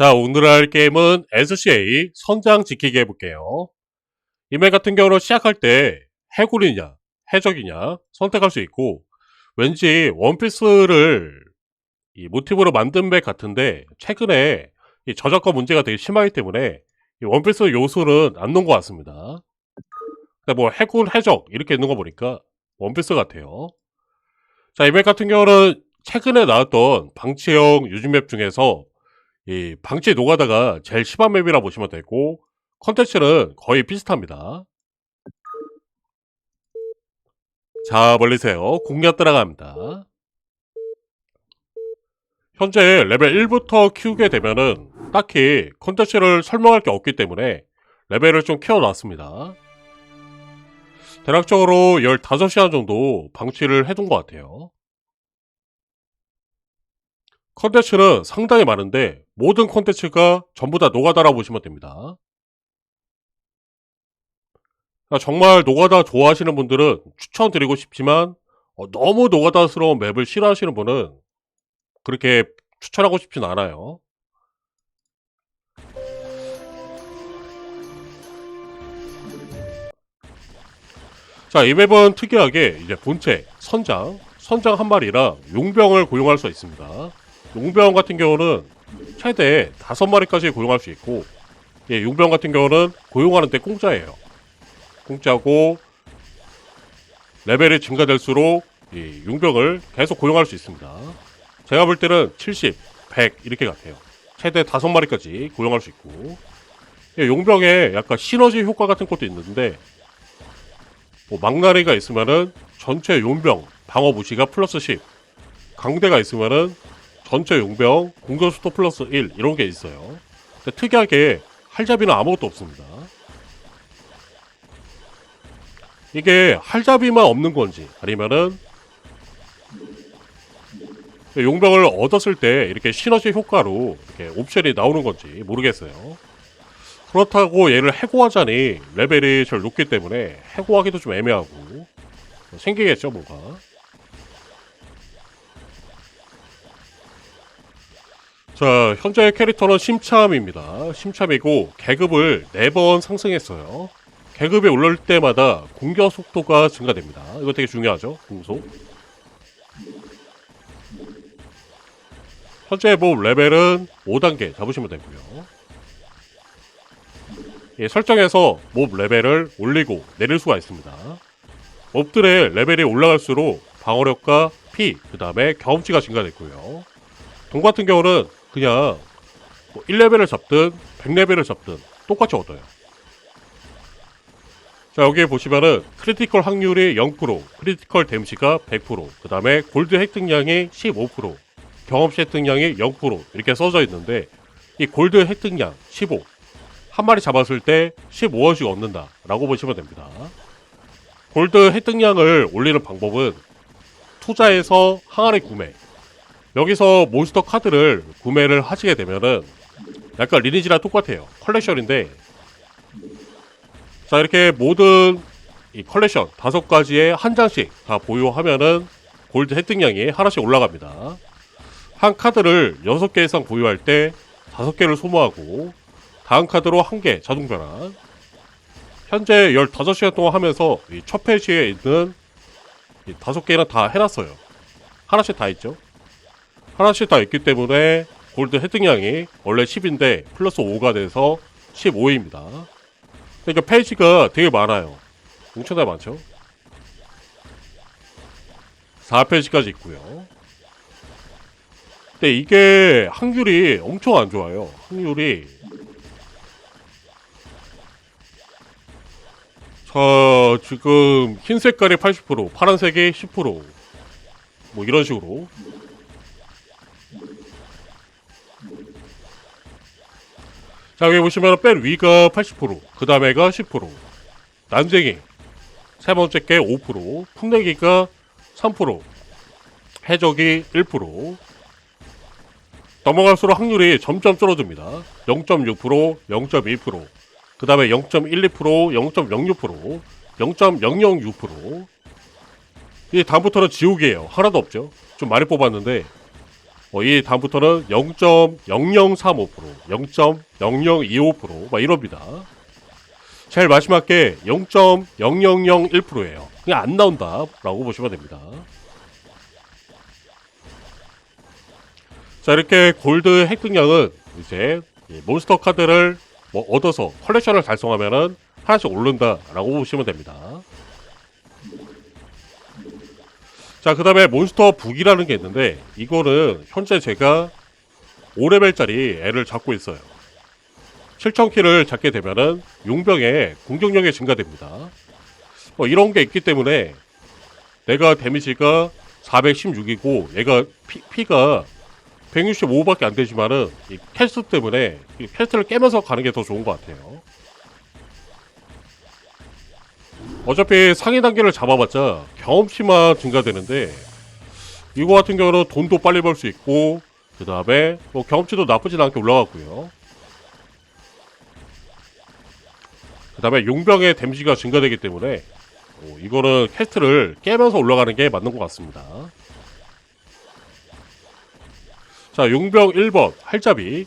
자, 오늘 할 게임은 SCA 선장 지키기 해볼게요. 이메 같은 경우는 시작할 때 해골이냐, 해적이냐 선택할 수 있고, 왠지 원피스를 이 모티브로 만든 백 같은데, 최근에 이 저작권 문제가 되게 심하기 때문에 이 원피스 요소는 안 넣은 것 같습니다. 근데 뭐 해골, 해적 이렇게 있는 거 보니까 원피스 같아요. 자, 이맵 같은 경우는 최근에 나왔던 방치형 유즈맵 중에서 이 방치 노가다가 제일 심한 맵이라 보시면 되고 컨텐츠는 거의 비슷합니다. 자, 멀리세요. 공략 들어갑니다. 현재 레벨 1부터 키우게 되면은 딱히 컨텐츠를 설명할 게 없기 때문에 레벨을 좀 키워놨습니다. 대략적으로 15시간 정도 방치를 해둔 것 같아요. 컨텐츠는 상당히 많은데 모든 컨텐츠가 전부 다 노가다라 보시면 됩니다. 그러니까 정말 노가다 좋아하시는 분들은 추천드리고 싶지만 어, 너무 노가다스러운 맵을 싫어하시는 분은 그렇게 추천하고 싶진 않아요. 자, 이 맵은 특이하게 이제 본체, 선장, 선장 한 마리랑 용병을 고용할 수 있습니다. 용병 같은 경우는 최대 다섯 마리까지 고용할 수 있고, 예, 용병 같은 경우는 고용하는 데 공짜예요. 공짜고 레벨이 증가될수록 이 용병을 계속 고용할 수 있습니다. 제가 볼 때는 70, 100 이렇게 같아요. 최대 다섯 마리까지 고용할 수 있고, 예, 용병에 약간 시너지 효과 같은 것도 있는데, 뭐 망나니가 있으면은 전체 용병 방어 무시가 플러스 10, 강대가 있으면은 전체 용병 공격 수도 플러스 1 이런 게 있어요. 특이하게 할잡이는 아무것도 없습니다. 이게 할잡이만 없는 건지 아니면은 용병을 얻었을 때 이렇게 시너지 효과로 이렇게 옵션이 나오는 건지 모르겠어요. 그렇다고 얘를 해고하자니 레벨이 제일 높기 때문에 해고하기도 좀 애매하고 생기겠죠 뭐가. 자, 현재 캐릭터는 심참입니다. 심참이고 계급을 4번 상승했어요. 계급이 올릴 때마다 공격 속도가 증가됩니다. 이거 되게 중요하죠. 공속. 현재 뭐 레벨은 5단계 잡으시면 되고요. 예, 설정에서 몹 레벨을 올리고 내릴 수가 있습니다. 몹들의 레벨이 올라갈수록 방어력과 피, 그 다음에 경험치가 증가됐고요. 동 같은 경우는 그냥 뭐 1레벨을 잡든 100레벨을 잡든 똑같이 얻어요. 자 여기 보시면은 크리티컬 확률이 0%, 크리티컬 데미지가 100%, 그 다음에 골드 획득량이 15%, 경험치 획득량이 0% 이렇게 써져 있는데 이 골드 획득량 15, 한 마리 잡았을 때 15원씩 얻는다 라고 보시면 됩니다. 골드 획득량을 올리는 방법은 투자해서 항아리 구매 여기서 몬스터 카드를 구매를 하시게 되면은 약간 리니지랑 똑같아요. 컬렉션인데 자 이렇게 모든 이 컬렉션 다섯 가지에 한 장씩 다 보유하면은 골드 획득량이 하나씩 올라갑니다. 한 카드를 여섯 개 이상 보유할 때 다섯 개를 소모하고 다음 카드로 한 개 자동 변환. 현재 15시간 동안 하면서 이첫 페이지에 있는 이 다섯 개는 다 해놨어요. 하나씩 다 있죠. 하나씩 다 있기 때문에 골드 획득량이 원래 10인데 플러스 5가 돼서 15입니다. 그러니까 페이지가 되게 많아요. 엄청나게 많죠? 4페이지까지 있고요. 근데 이게 확률이 엄청 안 좋아요. 확률이 자 지금 흰 색깔이 80% 파란색이 10%뭐 이런 식으로 자 여기 보시면 맨 위가 80%그 다음에가 10% 난쟁이 세 번째 게 5% 풍내기가 3% 해적이 1% 넘어갈수록 확률이 점점 줄어듭니다 0.6% 0.2%그 다음에 0.12%, 0.06%, 0.006%. 이 다음부터는 지옥이에요. 하나도 없죠. 좀 많이 뽑았는데 뭐이 다음부터는 0.0035%, 0.0025%막 이럽니다. 제일 마지막 게 0.0001%예요. 그냥 안 나온다라고 보시면 됩니다. 자 이렇게 골드 획득량은 이제 이 몬스터 카드를 뭐 얻어서 컬렉션을 달성하면은 하나씩 오른다라고 보시면 됩니다. 자, 그 다음에 몬스터 북이라는 게 있는데, 이거는 현재 제가 5레벨짜리 애를 잡고 있어요. 7000키를 잡게 되면은 용병의 공격력이 증가됩니다. 뭐 이런 게 있기 때문에 내가 데미지가 416이고 얘가 피, 피가 165밖에 안 되지만은 이 캐스트 때문에 이 캐스트를 깨면서 가는 게 더 좋은 것 같아요. 어차피 상위 단계를 잡아봤자 경험치만 증가되는데 이거 같은 경우는 돈도 빨리 벌 수 있고 그 다음에 뭐 경험치도 나쁘진 않게 올라갔고요. 그 다음에 용병의 데미지가 증가되기 때문에 어, 이거는 캐스트를 깨면서 올라가는 게 맞는 것 같습니다. 자, 용병 1번 할잡이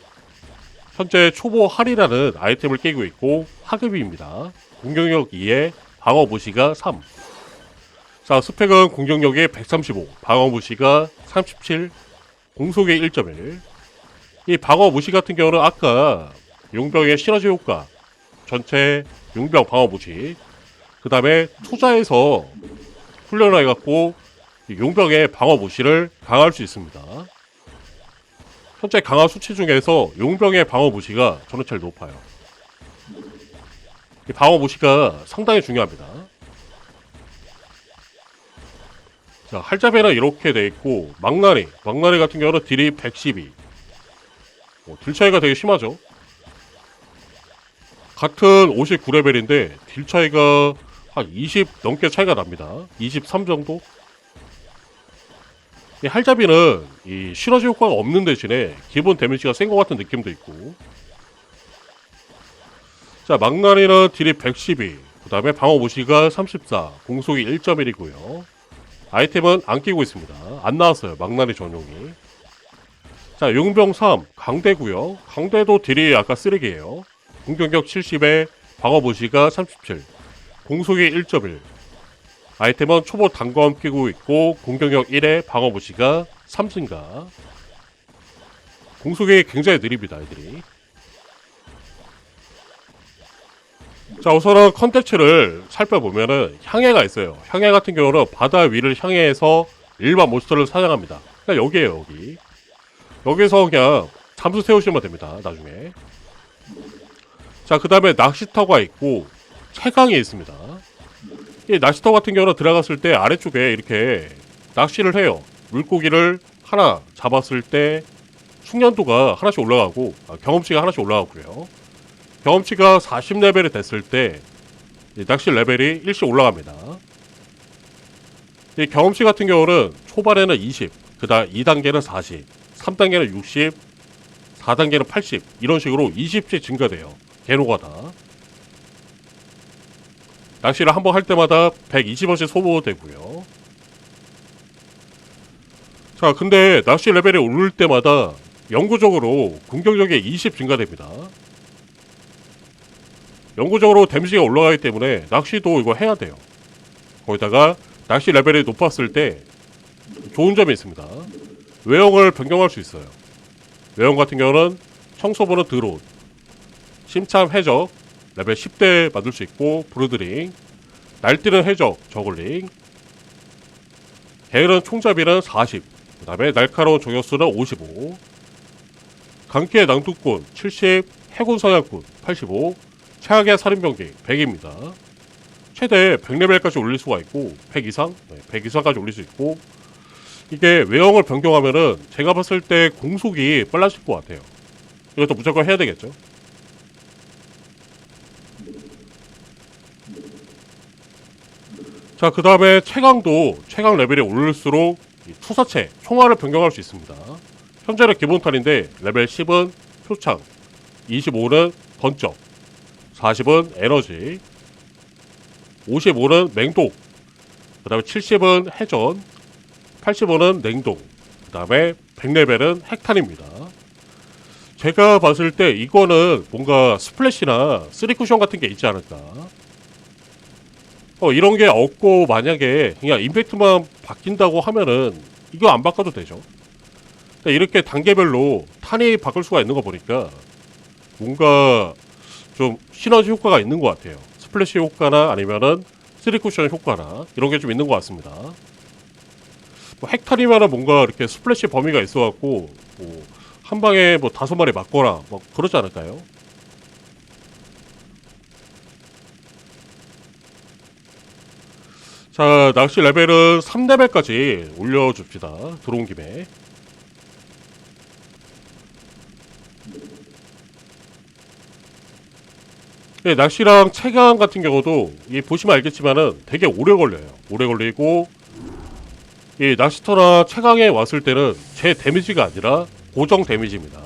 현재 초보 할이라는 아이템을 깨고 있고 하급입니다. 공격력 2에 방어 무시가 3. 자, 스펙은 공격력이 135, 방어 무시가 37, 공속이 1.1. 이 방어 무시 같은 경우는 아까 용병의 시너지 효과, 전체 용병 방어 무시, 그 다음에 투자해서 훈련을 해갖고 이 용병의 방어 무시를 강화할 수 있습니다. 현재 강화 수치 중에서 용병의 방어 무시가 저는 제일 높아요. 이 방어 무시가 상당히 중요합니다. 자, 할자베는 이렇게 돼 있고 망나니, 망나니 같은 경우는 딜이 112. 어, 딜 차이가 되게 심하죠. 같은 59레벨인데 딜 차이가 한 20 넘게 차이가 납니다. 23 정도? 이 할자비는 이 시너지 효과가 없는 대신에 기본 데미지가 센 것 같은 느낌도 있고 자 망나니는 딜이 112, 그 다음에 방어 무시가 34, 공속이 1.1이고요. 아이템은 안 끼고 있습니다. 안 나왔어요. 망나니 전용이. 자 용병 3, 강대고요. 강대도 딜이 아까 쓰레기예요. 공격력 70에 방어 무시가 37, 공속이 1.1. 아이템은 초보 단검 끼고 있고 공격력 1에 방어 무시가 3증가. 공속이 굉장히 느립니다, 애들이. 자, 우선은 컨텐츠를 살펴보면은 향해가 있어요. 향해 같은 경우는 바다 위를 향해서 일반 몬스터를 사냥합니다. 그러니까 여기에요, 여기. 여기서 그냥 잠수 세우시면 됩니다, 나중에. 자, 그 다음에 낚시터가 있고, 채광이 있습니다. 이 낚시터 같은 경우는 들어갔을 때 아래쪽에 이렇게 낚시를 해요. 물고기를 하나 잡았을 때 숙련도가 하나씩 올라가고, 아, 경험치가 하나씩 올라가고요. 경험치가 40레벨이 됐을 때이 낚시 레벨이 일씩 올라갑니다. 이 경험치 같은 경우는 초반에는 20, 그 다음 2단계는 40, 3단계는 60, 4단계는 80 이런 식으로 20씩 증가돼요. 개노가다. 낚시를 한 번 할 때마다 120원씩 소모되고요. 자, 근데 낚시 레벨이 오를 때마다 영구적으로 공격력이 20 증가됩니다. 영구적으로 데미지가 올라가기 때문에 낚시도 이거 해야 돼요. 거기다가 낚시 레벨이 높았을 때 좋은 점이 있습니다. 외형을 변경할 수 있어요. 외형 같은 경우는 청소부는 드론, 심참 해적, 레벨 10대 만들 수 있고 브루드링, 날뛰는 해적, 저글링, 게으른 총잡이는 40, 그 다음에 날카로운 저격수는 55, 강기의 낭두꾼 70, 해군 사냥꾼 85, 최악의 살인병기 100입니다. 최대 100레벨까지 올릴 수가 있고 100 이상, 네, 100 이상까지 올릴 수 있고 이게 외형을 변경하면은 제가 봤을 때 공속이 빨라질 것 같아요. 이것도 무조건 해야 되겠죠. 자, 그 다음에 최강도 최강 레벨이 오를수록 이 투사체, 총알을 변경할 수 있습니다. 현재는 기본탄인데 레벨 10은 표창, 25는 번쩍, 40은 에너지, 55는 맹독, 그 다음에 70은 해전, 85는 냉동, 그 다음에 100레벨은 핵탄입니다. 제가 봤을 때 이거는 뭔가 스플래시나 쓰리쿠션 같은 게 있지 않을까. 어, 이런 게 없고 만약에 그냥 임팩트만 바뀐다고 하면은 이거 안 바꿔도 되죠. 이렇게 단계별로 탄이 바꿀 수가 있는 거 보니까 뭔가 좀 시너지 효과가 있는 것 같아요. 스플래시 효과나 아니면은 쓰리쿠션 효과나 이런 게 좀 있는 것 같습니다. 뭐 핵탈이면은 뭔가 이렇게 스플래시 범위가 있어갖고 뭐 한 방에 뭐 다섯 마리 맞거나 뭐 그러지 않을까요? 자 낚시 레벨은 3레벨까지 올려줍시다. 들어온 김에 예, 낚시랑 체감 같은 경우도 이 보시면 알겠지만은 되게 오래 걸려요. 오래 걸리고 이 낚시터나 체강에 왔을 때는 제 데미지가 아니라 고정 데미지입니다.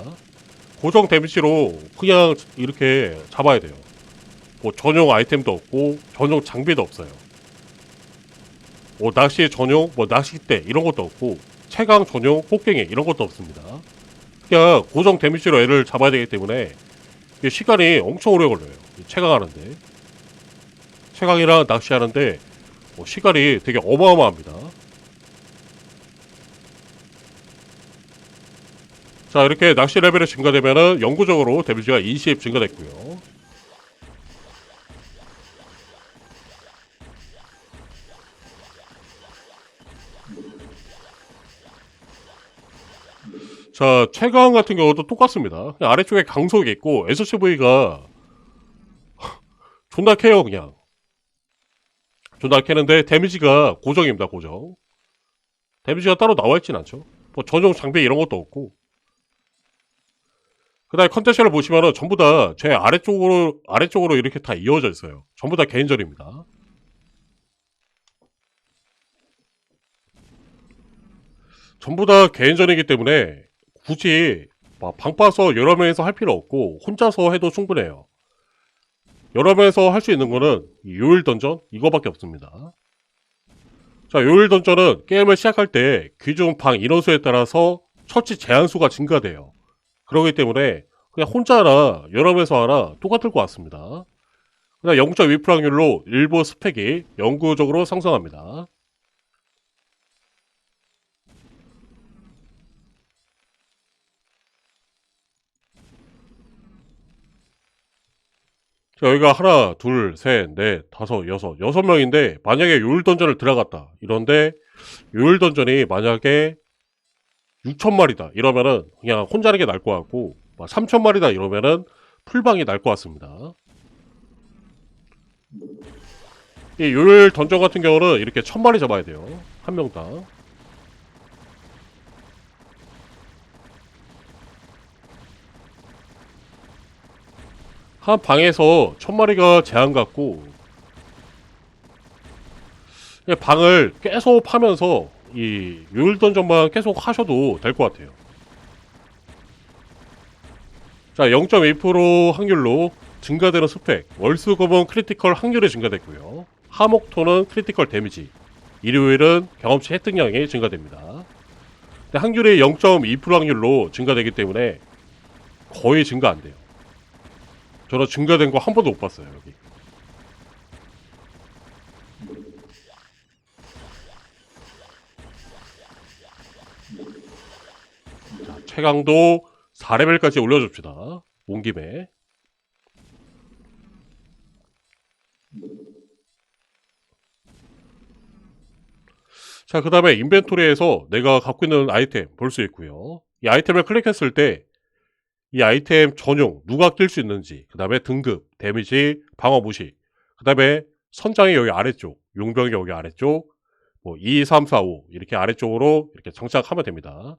고정 데미지로 그냥 이렇게 잡아야 돼요. 뭐 전용 아이템도 없고 전용 장비도 없어요. 뭐 낚시 전용 뭐 낚싯대 이런 것도 없고 체강 전용 꽃갱이 이런 것도 없습니다. 그냥 고정 데미지로 애를 잡아야 되기 때문에 이게 시간이 엄청 오래 걸려요. 이 체강하는데 체강이랑 낚시하는데 뭐 시간이 되게 어마어마합니다. 자 이렇게 낚시 레벨이 증가되면은 영구적으로 데미지가 20 증가됐고요. 자 최강 같은 경우도 똑같습니다. 아래쪽에 강속이 있고 SCV가 존나 캐요 그냥. 존나 캐는데 데미지가 고정입니다 고정. 데미지가 따로 나와 있진 않죠. 뭐 전용 장비 이런 것도 없고. 그 다음에 컨텐츠를 보시면은 전부 다 제 아래쪽으로 아래쪽으로 이렇게 다 이어져 있어요. 전부 다 개인전입니다. 전부 다 개인전이기 때문에 굳이 막 방파서 여러 명이서 할 필요 없고 혼자서 해도 충분해요. 여러 명이서 할 수 있는 거는 이 요일 던전 이거밖에 없습니다. 자, 요일 던전은 게임을 시작할 때 기존 방 인원수에 따라서 처치 제한수가 증가돼요. 그렇기 때문에 그냥 혼자 하나 여러 명이서 하나 똑같을 것 같습니다. 그냥 0.2% 확률로 일부 스펙이 영구적으로 상승합니다. 여기가 하나, 둘, 셋, 넷, 다섯, 여섯, 여섯 명인데 만약에 요일 던전을 들어갔다. 이런데 요일 던전이 만약에 6천 마리다 이러면은 그냥 혼자 하는 게 나을 것 같고 3천 마리다 이러면은 풀방이 날 것 같습니다. 이 요일 던전 같은 경우는 이렇게 천 마리 잡아야 돼요. 한 명당. 한 방에서 천 마리가 제한 같고 방을 계속 파면서 이 요일 던전만 계속 하셔도 될 것 같아요. 자, 0.2% 확률로 증가되는 스펙, 월수검은 크리티컬 확률이 증가됐고요. 하목토는 크리티컬 데미지, 일요일은 경험치 획득량이 증가됩니다. 근데 확률이 0.2% 확률로 증가되기 때문에 거의 증가 안 돼요. 저는 증가된 거 한 번도 못 봤어요, 여기. 자, 최강도 4레벨까지 올려줍시다. 온 김에. 자, 그 다음에 인벤토리에서 내가 갖고 있는 아이템 볼 수 있고요. 이 아이템을 클릭했을 때 이 아이템 전용 누가 낄 수 있는지, 그 다음에 등급, 데미지, 방어 무시, 그 다음에 선장이 여기 아래쪽, 용병이 여기 아래쪽, 뭐 2, 3, 4, 5 이렇게 아래쪽으로 이렇게 장착하면 됩니다.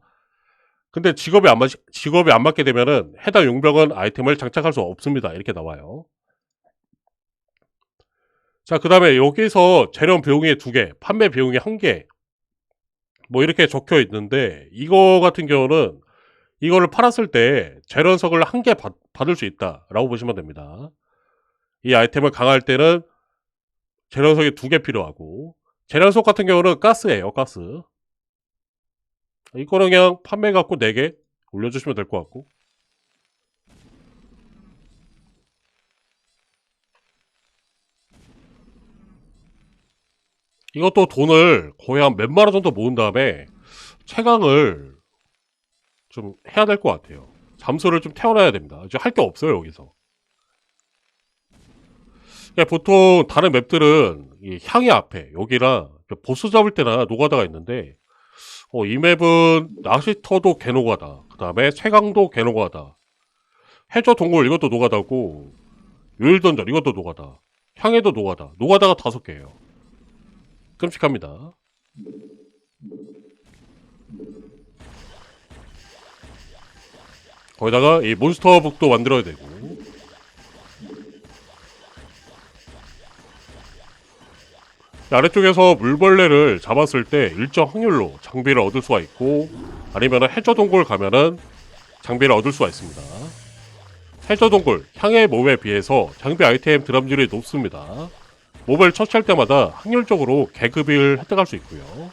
근데 직업이 안 맞, 직업이 안 맞게 되면은 해당 용병은 아이템을 장착할 수 없습니다. 이렇게 나와요. 자, 그 다음에 여기서 재련 비용이 두 개, 판매 비용이 한 개, 뭐 이렇게 적혀 있는데 이거 같은 경우는 이거를 팔았을 때 재련석을 한 개 받을 수 있다라고 보시면 됩니다. 이 아이템을 강할 때는 재련석이 두 개 필요하고 재련석 같은 경우는 가스예요, 가스. 이거는 그냥 판매 갖고 4개 올려주시면 될 것 같고 이것도 돈을 거의 한 몇만 원 정도 모은 다음에 채광을 좀 해야 될 것 같아요. 잠수를 좀 태워놔야 됩니다. 이제 할 게 없어요 여기서. 그러니까 보통 다른 맵들은 이 향이 앞에 여기랑 보스 잡을 때나 노가다가 있는데 어, 이 맵은 낚시터도 개노가다. 그 다음에 채광도 개노가다. 해저 동굴 이것도 노가다고 요일던전 이것도 노가다. 향해도 노가다. 노가다가 다섯 개예요. 끔찍합니다. 거기다가 이 몬스터 북도 만들어야 되고 이 아래쪽에서 물벌레를 잡았을 때 일정 확률로 장비를 얻을 수가 있고 아니면 해저 동굴 가면은 장비를 얻을 수가 있습니다. 해저 동굴 향의 몸에 비해서 장비 아이템 드럼률이 높습니다. 몹을 처치할 때마다 확률적으로 계급을 획득할 수 있고요.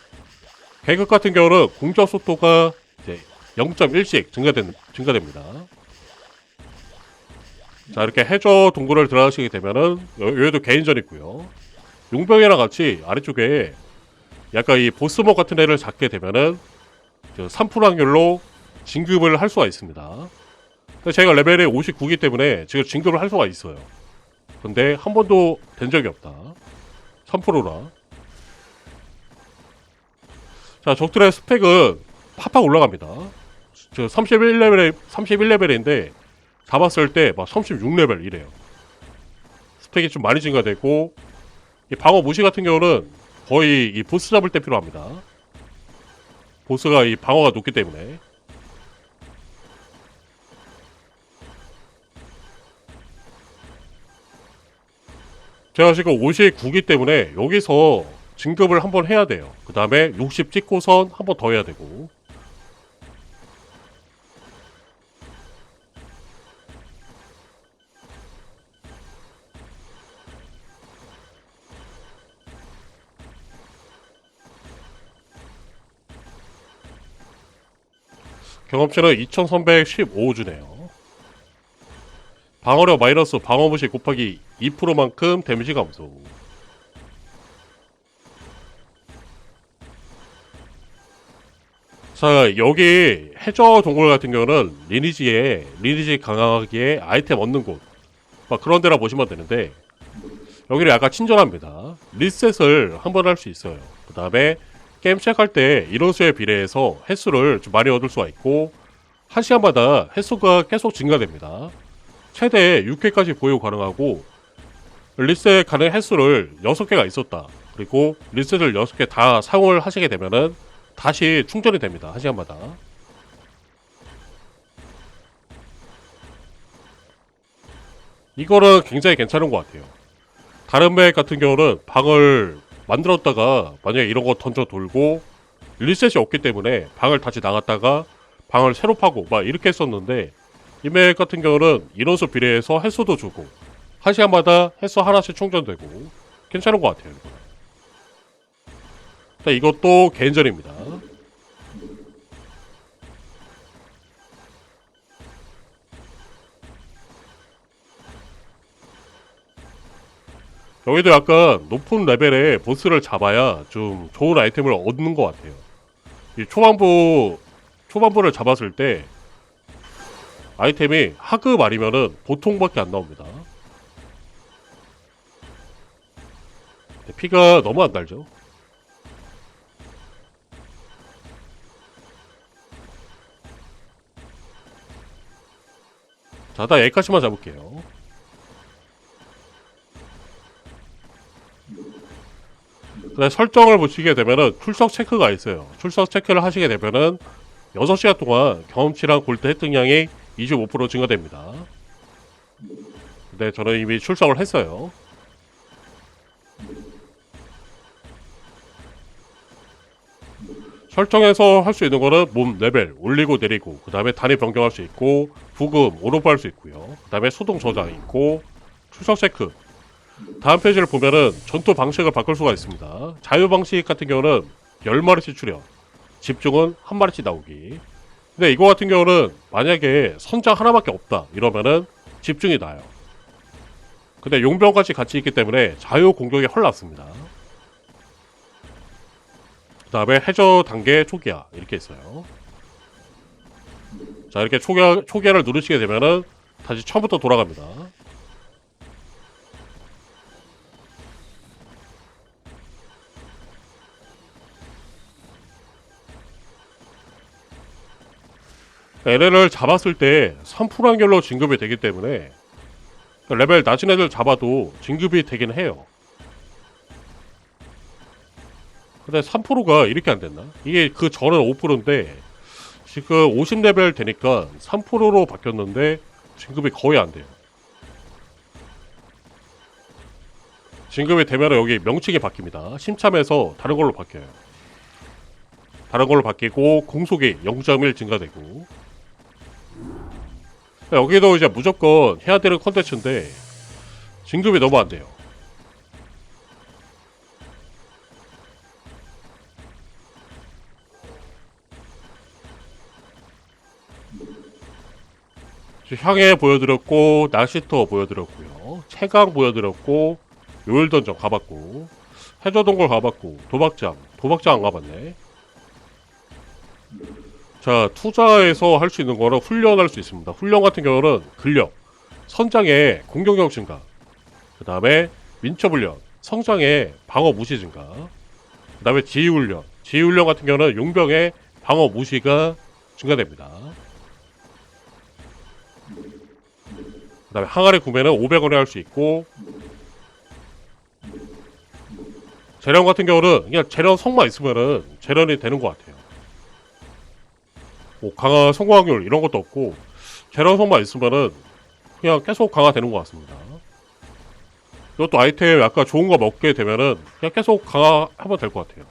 계급 같은 경우는 공격 속도가 0.1씩 증가된, 증가됩니다. 자 이렇게 해저 동굴을 들어가시게 되면은 여- 여기도 개인전 있고요. 용병이랑 같이 아래쪽에 약간 이 보스몹 같은 애를 잡게 되면은 그3% 확률로 진급을 할 수가 있습니다. 제가 레벨이 59기 때문에 지금 진급을 할 수가 있어요. 근데 한 번도 된 적이 없다. 3%라. 자, 적들의 스펙은 팍팍 올라갑니다. 저 31레벨에 31레벨인데 잡았을 때 막 36레벨 이래요. 스펙이 좀 많이 증가되고 이 방어 무시 같은 경우는 거의 이 보스 잡을 때 필요합니다. 보스가 이 방어가 높기 때문에 제가 지금 59기 때문에 여기서 진급을 한번 해야 돼요. 그 다음에 60 찍고선 한번 더 해야 되고 경험치는 2315주네요. 방어력 마이너스 방어무시 곱하기 2%만큼 데미지 감소. 자, 여기 해저 동굴 같은 경우는 리니지에, 리니지 강하기에 아이템 얻는 곳. 막 그런 데라 보시면 되는데, 여기는 약간 친절합니다. 리셋을 한 번 할 수 있어요. 그 다음에 게임 시작할 때 인원수에 비례해서 횟수를 좀 많이 얻을 수가 있고, 한 시간마다 횟수가 계속 증가됩니다. 최대 6회까지 보유 가능하고, 리셋 가능 횟수를 6개가 있었다. 그리고 리셋을 6개 다 사용을 하시게 되면은 다시 충전이 됩니다. 한 시간마다. 이거는 굉장히 괜찮은 것 같아요. 다른 맵 같은 경우는 방을 만들었다가 만약에 이런 거 던져 돌고 리셋이 없기 때문에 방을 다시 나갔다가 방을 새로 파고 막 이렇게 했었는데 이맵 같은 경우는 인원수 비례해서 횟수도 주고 한 시간마다 횟수 하나씩 충전되고 괜찮은 것 같아요. 자, 이것도 개인전입니다. 여기도 약간 높은 레벨의 보스를 잡아야 좀 좋은 아이템을 얻는 것 같아요. 이 초반부 초반부를 잡았을 때 아이템이 하급 아니면은 보통밖에 안 나옵니다. 피가 너무 안 달죠. 자, 나 여기까지만 잡을게요. 그다음에 설정을 보시게 되면은 출석 체크가 있어요. 출석 체크를 하시게 되면은 6시간 동안 경험치랑 골드 획득량이 25% 증가됩니다. 근데 저는 이미 출석을 했어요. 설정해서 할 수 있는 거는 몸 레벨 올리고 내리고 그 다음에 단위 변경할 수 있고 부금 오른발 할수 있고요. 그 다음에 수동 저장 있고 출석 체크 다음 페이지를 보면은 전투 방식을 바꿀 수가 있습니다. 자유 방식 같은 경우는 10마리씩 출현, 집중은 한 마리씩 나오기. 근데 이거 같은 경우는 만약에 선장 하나밖에 없다 이러면은 집중이 나요. 근데 용병까지 같이 있기 때문에 자유 공격이 헐 났습니다. 그 다음에 해저 단계 초기화 이렇게 있어요. 자 이렇게 초기화, 초기화를 누르시게 되면은 다시 처음부터 돌아갑니다. 얘네를 잡았을 때3% 확률로 진급이 되기 때문에 레벨 낮은 애들 잡아도 진급이 되긴 해요. 근데 3%가 이렇게 안 됐나? 이게 그 전은 5%인데 지금 50레벨 되니까 3%로 바뀌었는데 진급이 거의 안 돼요. 진급이 되면 여기 명칭이 바뀝니다. 심참에서 다른 걸로 바뀌어요. 다른 걸로 바뀌고 공속이 0.1 증가되고 여기도 이제 무조건 해야 되는 컨텐츠인데 진급이 너무 안 돼요. 향해 보여드렸고 낚시터 보여드렸고요. 채강 보여드렸고 요일던전 가봤고 해저동굴 가봤고 도박장 도박장 안 가봤네. 자 투자해서 할 수 있는 거는 훈련할 수 있습니다. 훈련 같은 경우는 근력, 선장의 공격력 증가, 그 다음에 민첩 훈련, 성장의 방어 무시 증가, 그 다음에 지휘 훈련, 지휘 훈련 같은 경우는 용병의 방어 무시가 증가됩니다. 그 다음에 항아리 구매는 500원에 할 수 있고 재련 같은 경우는 그냥 재련 성만 있으면은 재련이 되는 것 같아요. 뭐 강화 성공 확률 이런 것도 없고 재련 성만 있으면은 그냥 계속 강화되는 것 같습니다. 이것도 아이템 약간 좋은 거 먹게 되면은 그냥 계속 강화하면 될 것 같아요.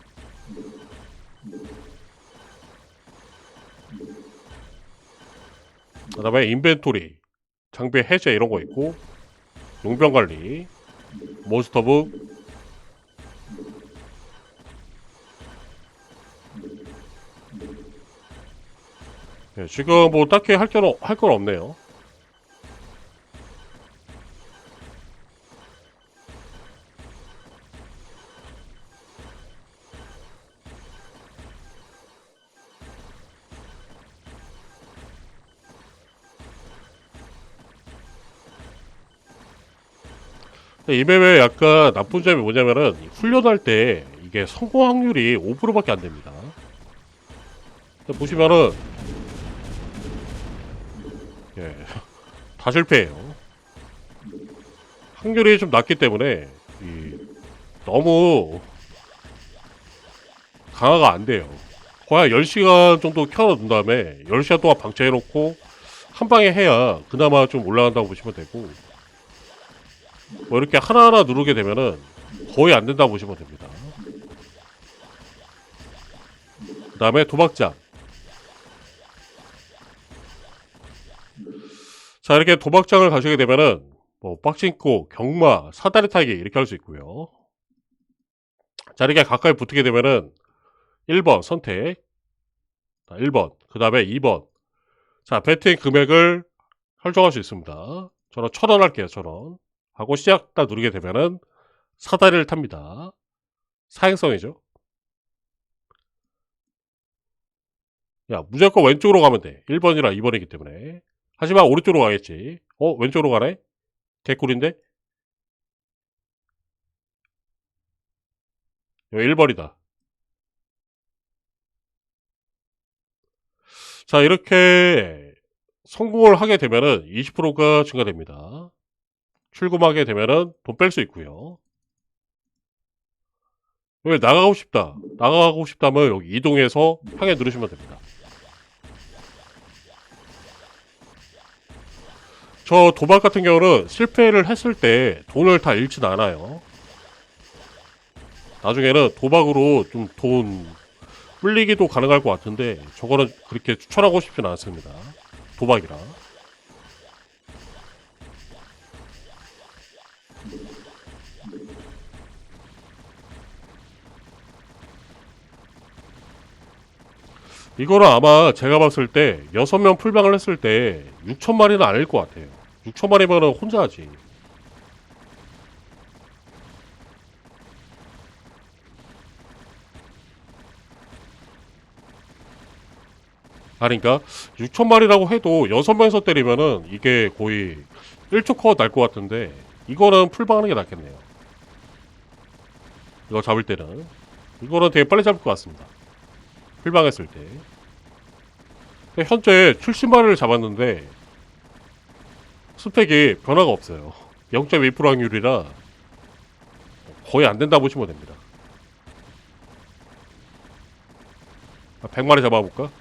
그 다음에 인벤토리 장비 해제 이런 거 있고 용병 관리 몬스터북 예, 지금 뭐 딱히 할 건 할 건 없네요. 근데 이 맵의 약간 나쁜 점이 뭐냐면은 훈련할 때 이게 성공 확률이 5%밖에 안 됩니다. 보시면은 예, 다 실패해요. 확률이 좀 낮기 때문에 이, 너무 강화가 안 돼요. 거의 한 10시간 정도 켜놓은 다음에 10시간 동안 방치해놓고 한 방에 해야 그나마 좀 올라간다고 보시면 되고 뭐 이렇게 하나하나 누르게 되면은 거의 안 된다고 보시면 됩니다. 그 다음에 도박장. 자, 이렇게 도박장을 가시게 되면은 뭐 빡친코, 경마, 사다리 타기 이렇게 할 수 있고요. 자, 이렇게 가까이 붙게 되면은 1번 선택. 자, 1번. 그 다음에 2번. 자, 배팅 금액을 설정할 수 있습니다. 저는 1000원 할게요, 1000원. 하고 시작 딱 누르게 되면은 사다리를 탑니다. 사행성이죠. 야, 무조건 왼쪽으로 가면 돼. 1번이랑 2번이기 때문에. 하지만 오른쪽으로 가겠지. 어, 왼쪽으로 가네? 개꿀인데? 여기 1번이다. 자, 이렇게 성공을 하게 되면은 20%가 증가됩니다. 출금하게 되면은 돈 뺄 수 있고요. 여기 나가고 싶다. 나가고 싶다면 여기 이동해서 향해 누르시면 됩니다. 저 도박 같은 경우는 실패를 했을 때 돈을 다 잃진 않아요. 나중에는 도박으로 좀 돈 불리기도 가능할 것 같은데 저거는 그렇게 추천하고 싶지는 않습니다. 도박이라. 이거는 아마 제가 봤을 때 6명 풀방을 했을 때 6천 마리는 아닐 것 같아요. 6천 마리면은 혼자 하지. 아니, 그러니까 6천 마리라고 해도 6명에서 때리면은 이게 거의 1초 커날것 같은데 이거는 풀방하는 게 낫겠네요. 이거 잡을 때는 이거는 되게 빨리 잡을 것 같습니다. 풀방했을 때. 현재 70마리를 잡았는데 스펙이 변화가 없어요. 0.2% 확률이라 거의 안 된다 보시면 됩니다. 100마리 잡아볼까?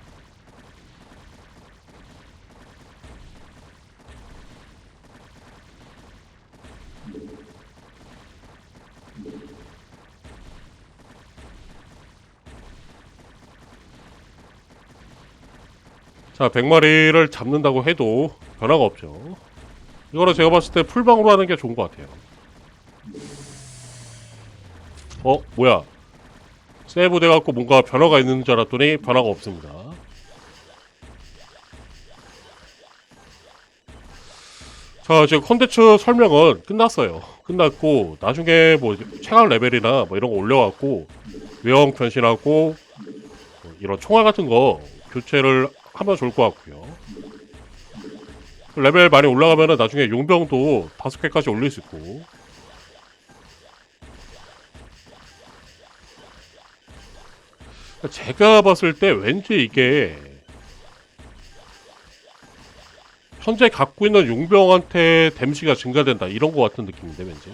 자, 100마리를 잡는다고 해도 변화가 없죠. 이거는 제가 봤을 때 풀방으로 하는 게 좋은 것 같아요. 어, 뭐야. 세이브 돼갖고 뭔가 변화가 있는 줄 알았더니 변화가 없습니다. 자, 지금 컨텐츠 설명은 끝났어요. 끝났고, 나중에 뭐, 최강 레벨이나 뭐 이런 거 올려갖고, 외형 변신하고, 뭐 이런 총알 같은 거 교체를 하면 좋을 것 같고요. 레벨 많이 올라가면은 나중에 용병도 다섯 개까지 올릴 수 있고. 제가 봤을 때 왠지 이게 현재 갖고 있는 용병한테 댐시가 증가된다 이런 것 같은 느낌인데 왠지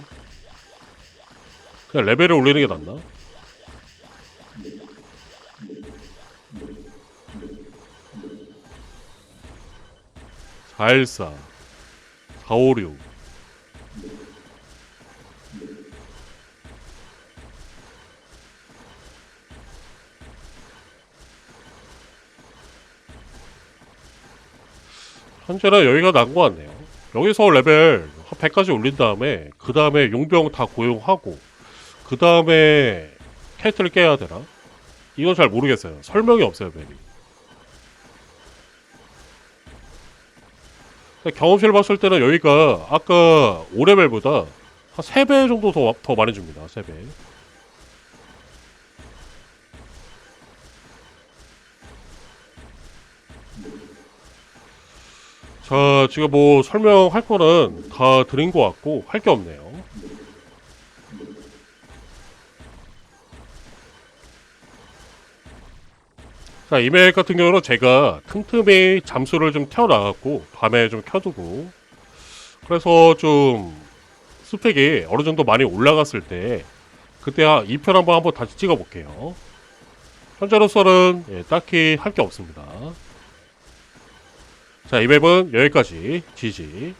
그냥 레벨을 올리는 게 낫나? 사일사 456 현재는 여기가 난 것 같네요. 여기서 레벨 한 100까지 올린 다음에 그 다음에 용병 다 고용하고 그 다음에 캐릭터를 깨야 되나? 이건 잘 모르겠어요. 설명이 없어요, 벨이. 근데 경험치를 봤을 때는 여기가 아까 5레벨보다 한 3배 정도 더, 더 많이 줍니다. 3배. 자, 지금 뭐 설명할 거는 다 드린 것 같고 할 게 없네요. 자, 이메일 같은 경우는 제가 틈틈이 잠수를 좀 태워나갔고, 밤에 좀 켜두고, 그래서 좀 스펙이 어느 정도 많이 올라갔을 때, 그때 2편 한번 한번 다시 찍어볼게요. 현재로서는 예, 딱히 할 게 없습니다. 자, 이 맵은 여기까지. 지지.